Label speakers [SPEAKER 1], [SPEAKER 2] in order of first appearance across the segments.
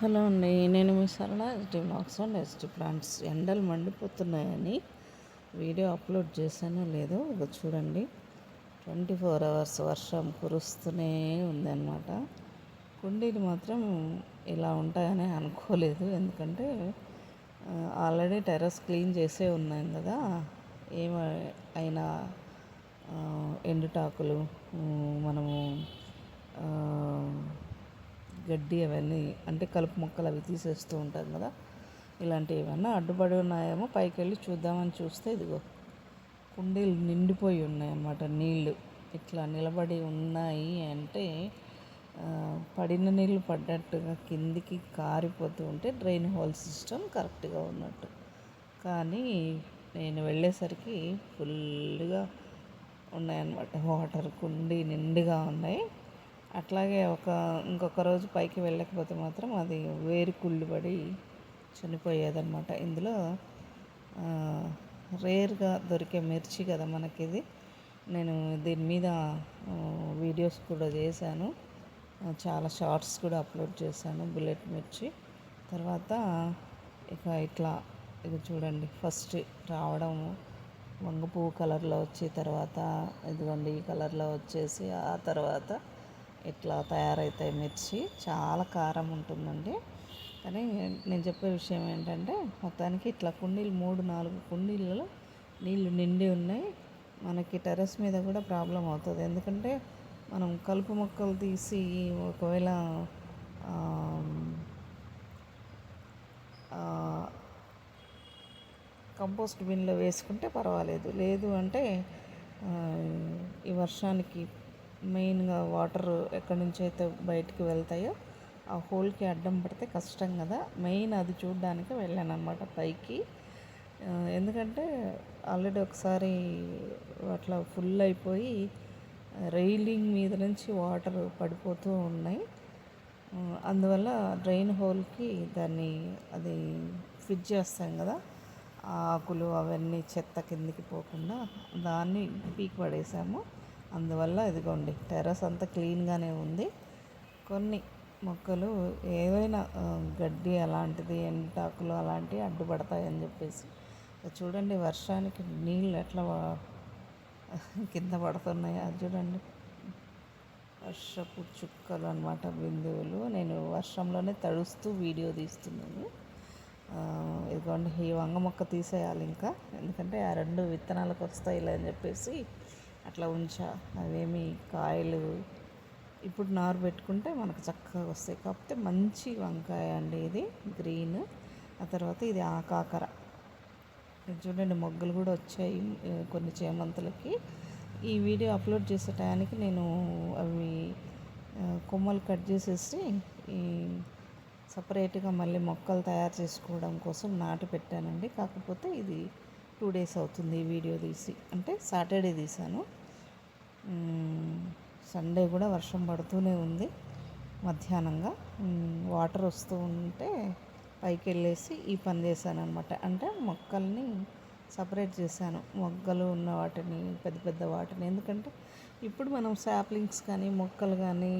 [SPEAKER 1] Hello అండి నేను మీ Sarala ST blogs and ST plants ఎండలు మండిపోతున్నాయని వీడియో అప్లోడ్ చేశానో లేదో ఇక చూడండి. ట్వంటీ ఫోర్ అవర్స్ వర్షం కురుస్తూనే ఉందన్నమాట. కుండీలు మాత్రం ఇలా ఉంటాయని అనుకోలేదు. ఎందుకంటే ఆల్రెడీ టెర్రస్ క్లీన్ చేసే ఉన్నాం కదా. ఏమైనా ఎండుటాకులు మనము గడ్డి అవన్నీ అంటే కలుపు మొక్కలు అవి తీసేస్తూ ఉంటాం కదా. ఇలాంటివి ఏమన్నా అడ్డుపడి ఉన్నాయేమో పైకి వెళ్ళి చూద్దామని చూస్తే ఇదిగో కుండీలు నిండిపోయి ఉన్నాయి అన్నమాట నీళ్ళు. ఇట్లా నిలబడి ఉన్నాయి అంటే పడిన నీళ్ళు పడ్డట్టుగా కిందికి కారిపోతూ ఉంటే డ్రైన్ హోల్ సిస్టమ్ కరెక్ట్గా ఉన్నట్టు. కానీ నేను వెళ్ళేసరికి ఫుల్గా ఉన్నాయన్నమాట. వాటర్ కుండీ నిండుగా ఉన్నాయి. అట్లాగే ఒక ఇంకొక రోజు పైకి వెళ్ళకపోతే మాత్రం అది వేరు కుళ్ళు పడి చనిపోయేదన్నమాట. ఇందులో రేర్గా దొరికే మిర్చి కదా మనకి ఇది నేను దీని మీద వీడియోస్ కూడా చేశాను. చాలా షార్ట్స్ కూడా అప్లోడ్ చేశాను బుల్లెట్ మిర్చి. తర్వాత ఇక ఇట్లా ఇక చూడండి ఫస్ట్ రావడము వంగపువ్వు కలర్లో వచ్చి తర్వాత ఇదిగోండి ఈ కలర్లో వచ్చేసి ఆ తర్వాత ఇట్లా తయారవుతాయి మిర్చి చాలా కారం ఉంటుందండి. కానీ నేను చెప్పే విషయం ఏంటంటే మొత్తానికి ఇట్లా కుండీలు మూడు నాలుగు కుండీలలో నీళ్ళు నిండి ఉన్నాయి. మనకి టెర్రస్ మీద కూడా ప్రాబ్లం అవుతుంది. ఎందుకంటే మనం కలుపు మొక్కలు తీసి ఒకవేళ కంపోస్ట్ బిన్లో వేసుకుంటే పర్వాలేదు. లేదు అంటే ఈ వర్షానికి మెయిన్గా వాటర్ ఎక్కడి నుంచి అయితే బయటికి వెళ్తాయో ఆ హోల్కి అడ్డం పడితే కష్టం కదా. మెయిన్ అది చూడడానికి వెళ్ళాను అనమాట పైకి ఎందుకంటే ఆల్రెడీ ఒకసారి అట్లా ఫుల్ అయిపోయి రైలింగ్ మీద నుంచి వాటర్ పడిపోతూ ఉన్నాయి. అందువల్ల డ్రైన్ హోల్కి దాన్ని అది ఫిట్ చేస్తాం కదా. ఆకులు అవన్నీ చెత్త కిందికి పోకుండా దాన్ని పీక్ పడేసాము. అందువల్ల ఇదిగోండి టెర్రస్ అంతా క్లీన్గానే ఉంది. కొన్ని మొక్కలు ఏవైనా గడ్డి అలాంటిది ఎండాకులు అలాంటివి అడ్డుపడతాయని చెప్పేసి. చూడండి వర్షానికి నీళ్ళు ఎట్లా కింద పడుతున్నాయి అది చూడండి. వర్షపు చుక్కలు అనమాట బిందువులు. నేను వర్షంలోనే తడుస్తూ వీడియో తీస్తున్నాను. ఇదిగోండి ఈ వంగ మొక్క తీసేయాలి ఇంకా. ఎందుకంటే ఆ రెండు విత్తనాలకు వస్తాయి అని చెప్పేసి అట్లా ఉంచా. అవేమి కాయలు. ఇప్పుడు నారు పెట్టుకుంటే మనకు చక్కగా వస్తాయి. కాకపోతే మంచి వంకాయ అండి ఇది గ్రీన్. ఆ తర్వాత ఇది ఆకాకర చూడండి మొగ్గలు కూడా వచ్చాయి కొన్ని చేమంతులకి. ఈ వీడియో అప్లోడ్ చేసే టయానికి నేను అవి కొమ్మలు కట్ చేసేసి ఈ సపరేట్గా మళ్ళీ మొక్కలు తయారు చేసుకోవడం కోసం నాటి పెట్టానండి. కాకపోతే ఇది టూ డేస్ అవుతుంది వీడియో తీసి. అంటే సాటర్డే తీశాను సండే కూడా వర్షం పడుతూనే ఉంది మధ్యాహ్నంగా. వాటర్ వస్తూ ఉంటే పైకి వెళ్ళేసి ఈ పని చేశాను అనమాట అంటే మొక్కల్ని సపరేట్ చేశాను. మొగ్గలు ఉన్న వాటిని పెద్ద పెద్ద వాటిని. ఎందుకంటే ఇప్పుడు మనం శాప్లింగ్స్ కానీ మొక్కలు కానీ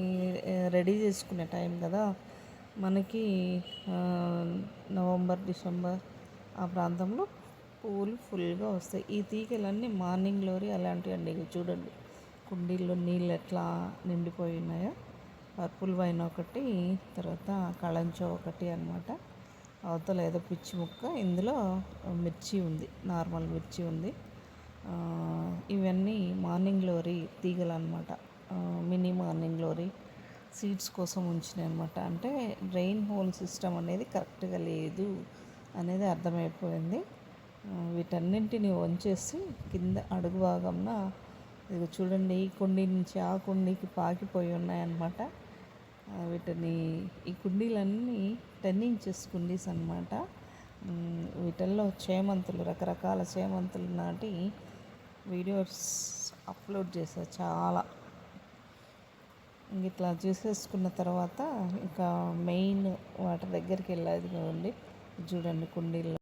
[SPEAKER 1] రెడీ చేసుకునే టైం కదా. మనకి నవంబర్ డిసెంబర్ ఆ ప్రాంతంలో పువ్వులు ఫుల్గా వస్తాయి. ఈ తీగలన్నీ మార్నింగ్ లోరీ అలాంటివి అండి. చూడండి. కుండీల్లో నీళ్ళు ఎట్లా నిండిపోయి ఉన్నాయో పర్పుల్ వైన్ ఒకటి తర్వాత కళంచో ఒకటి అనమాట అవతల ఏదో పిచ్చి ముక్క ఇందులో మిర్చి ఉంది. నార్మల్ మిర్చి ఉంది. ఇవన్నీ మార్నింగ్ లోరీ తీగలు అనమాట మినీ మార్నింగ్ లోరీ సీడ్స్ కోసం ఉంచినాయి అనమాట అంటే రెయిన్ హోల్ సిస్టమ్ అనేది కరెక్ట్గా లేదు అనేది అర్థమైపోయింది. వీటన్నింటిని వంచేసి కింద అడుగు భాగంన ఇది చూడండి ఈ కుండీ నుంచి ఆ కుండీకి పాకిపోయి ఉన్నాయన్నమాట. వీటిని ఈ కుండీలన్నీ టెన్ ఇంచెస్ కుండీస్ అనమాట వీటిల్లో చేమంతులు రకరకాల చేమంతులు నాటి వీడియోస్ అప్లోడ్ చేశారు చాలా. ఇట్లా చేసేసుకున్న తర్వాత ఇంకా మెయిన్ వాటి దగ్గరికి వెళ్ళేది చూడండి కుండీల్లో.